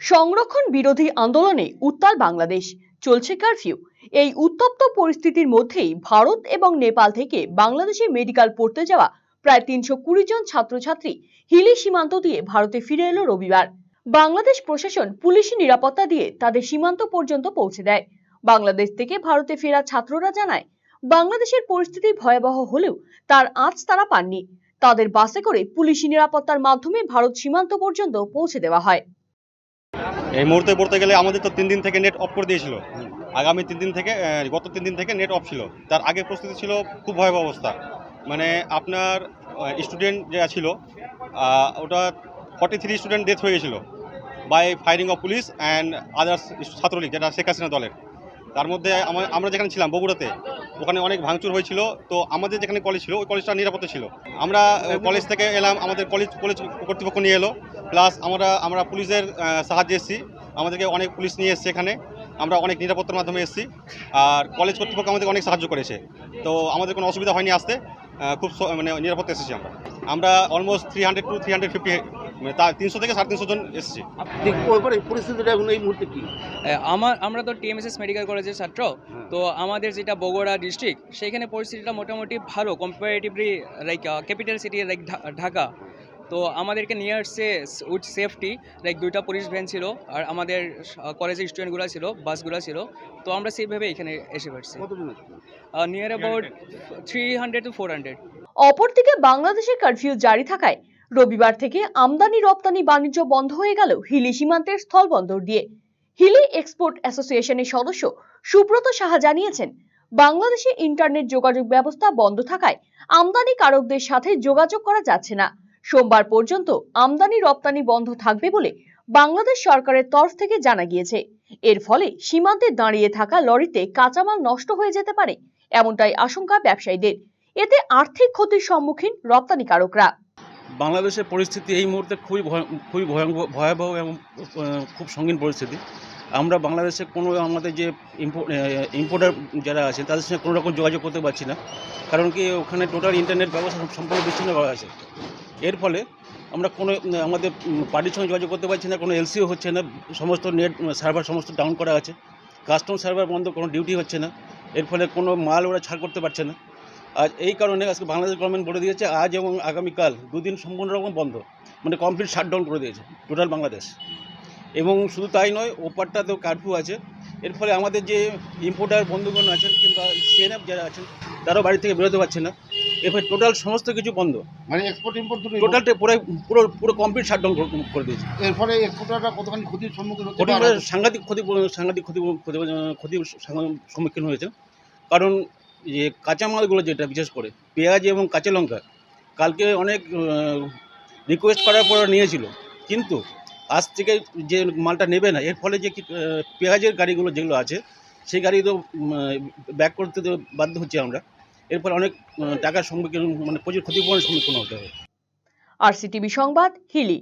সংরক্ষণ বিরোধী আন্দোলনে উত্তাল বাংলাদেশ। চলছে কারফিউ এই উত্তপ্ত পরিস্থিতির মধ্যেই ভারত এবং নেপাল থেকে বাংলাদেশে মেডিকেল পড়তে যাওয়া প্রায় তিনশো কুড়ি জন ছাত্রছাত্রী হিলি সীমান্ত দিয়ে ভারতে ফিরে এলো রবিবার। বাংলাদেশ প্রশাসন পুলিশি নিরাপত্তা দিয়ে তাদের সীমান্ত পর্যন্ত পৌঁছে দেয়। বাংলাদেশ থেকে ভারতে ফেরা ছাত্ররা জানায়, বাংলাদেশের পরিস্থিতি ভয়াবহ হলেও তার আঁচ তারা পাননি। তাদের বাসে করে পুলিশি নিরাপত্তার মাধ্যমে ভারত সীমান্ত পর্যন্ত পৌঁছে দেওয়া হয়। এই মুহূর্তে পড়তে গেলে আমাদের তো তিন দিন থেকে নেট অফ করে দিয়েছিল। আগামী তিন দিন থেকে গত তিন দিন থেকে নেট অফ ছিল। তার আগে প্রস্তুতি ছিল খুব ভয়াবহ অবস্থা। মানে আপনার স্টুডেন্ট যে ছিল ওটা ফর্টি থ্রি স্টুডেন্ট ডেথ হয়ে গেছিল by firing of police and others Chhatra League, যেটা শেখ হাসিনা দলের। তার মধ্যে আমরা যেখানে ছিলাম, বগুড়াতে, ওখানে অনেক ভাঙচুর হয়েছিল। তো আমাদের যেখানে কলেজ ছিল, ওই কলেজটা নিরাপত্তা ছিল। আমরা কলেজ থেকে এলাম, আমাদের কলেজ কলেজ কর্তৃপক্ষ নিয়ে এলো। প্লাস আমরা আমরা পুলিশের সাহায্যে এসেছি। আমাদেরকে অনেক পুলিশ নিয়ে এসছে এখানে। আমরা অনেক নিরাপত্তার মাধ্যমে এসেছি। আর কলেজ কর্তৃপক্ষ আমাদের অনেক সাহায্য করেছে। তো আমাদের কোনো অসুবিধা হয়নি আসতে। খুব মানে নিরাপত্তা এসেছি আমরা। আমরা almost three hundred two three hundred fifty মানে তা তিনশো থেকে সাড়ে তিনশো জন এসেছি। পরিস্থিতিটা এখন এই মুহূর্তে কি? আমার আমরা তো টিএমএসএস মেডিকেল কলেজের ছাত্র। তো আমাদের যেটা বগুড়া ডিস্ট্রিক্ট সেখানে পরিস্থিতিটা মোটামুটি ভালো comparatively like capital city like Dhaka. তো আমাদেরকে নিয়ে আসছে উইথ সেফটি লাইক দুইটা পুলিশ ভ্যান ছিল আর আমাদের কলেজের স্টুডেন্টগুলো ছিল বাসগুলো ছিল। তো আমরা সেইভাবে এখানে এসে পারছি near about three hundred two four hundred অপরদিকে বাংলাদেশে কারফিউ জারি থাকায় রবিবার থেকে আমদানি রপ্তানি বাণিজ্য বন্ধ হয়ে গেল হিলি সীমান্তের স্থলবন্দর দিয়ে। হিলি এক্সপোর্ট অ্যাসোসিয়েশনের সদস্য সুব্রত সাহা জানিয়েছেন বাংলাদেশে ইন্টারনেট যোগাযোগ ব্যবস্থা বন্ধ থাকায় আমদানিকারকদের সাথে যোগাযোগ করা যাচ্ছে না। সোমবার পর্যন্ত আমদানি রপ্তানি বন্ধ থাকবে বলে বাংলাদেশ সরকারের তরফ থেকে জানা গিয়েছে। এর ফলে সীমান্তে দাঁড়িয়ে থাকা লরিতে কাঁচামাল নষ্ট হয়ে যেতে পারে এমনটাই আশঙ্কা ব্যবসায়ীদের। এতে আর্থিক ক্ষতির সম্মুখীন রপ্তানিকারকরা। বাংলাদেশের পরিস্থিতি এই মুহূর্তে খুবই খুবই ভয়াবহ এবং খুব সঙ্গীন পরিস্থিতি। আমরা বাংলাদেশে কোনো আমাদের যে ইম্পোর্টার যারা আছে, তাদের সঙ্গে কোনো রকম যোগাযোগ করতে পারছি না। কারণ কি ওখানে টোটাল ইন্টারনেট ব্যবস্থা সম্পূর্ণ বিচ্ছিন্ন করা আছে এর ফলে আমরা কোনো আমাদের পার্টির সঙ্গে যোগাযোগ করতে পারছি না, কোনো এলসিও হচ্ছে না, সমস্ত নেট সার্ভার সমস্ত ডাউন করা আছে। কাস্টম সার্ভার বন্ধ, কোনো ডিউটি হচ্ছে না। এর ফলে কোনো মাল ওরা ছাড় করতে পারছে না। আর এই কারণে আজকে বাংলাদেশ গভর্নমেন্ট বলে দিয়েছে, আজ এবং আগামীকাল দুদিন সম্পূর্ণ রকম বন্ধ মানে কমপ্লিট শাটডাউন করে দিয়েছে টোটাল বাংলাদেশ। এবং শুধু তাই নয়, ওপারটাতেও কারফিউ আছে। এর ফলে আমাদের যে ইম্পোর্টার বন্ধুগণ আছেন কিংবা সিএনএফ যারা আছেন, তারাও বাড়ি থেকে বেরোতে পারছে না। এরপরে টোটাল সমস্ত কিছু বন্ধ। মানে এক্সপোর্ট ইম্পোর্ট দুটোই টোটালটা পুরো পুরো পুরো কমপ্লিট শাটডাউন করে দিয়েছে। এর ফলে এক্সপোর্টাররা কতখানি ক্ষতির সম্মুখীন মানে সাংঘাতিক ক্ষতি সাংঘাতিক ক্ষতি ক্ষতি ক্ষতির সম্মুখীন হয়েছে। কারণ যে কাঁচামালগুলো যেটা বিশেষ করে পেঁয়াজ এবং কাঁচা লঙ্কা কালকে অনেক রিকোয়েস্ট করার পর নিয়েছিল। কিন্তু আজ থেকে যে মালটা নেবে না এর ফলে যে পেঁয়াজের গাড়িগুলো যেগুলো আছে সেই গাড়ি তো ব্যাক করতে বাধ্য হচ্ছে আমরা। এর ফলে অনেক টাকার সম্মুখীন মানে প্রচুর ক্ষতিপূরণের সম্মুখীন হতে হবে আর সিটিভি সংবাদ, হিলি।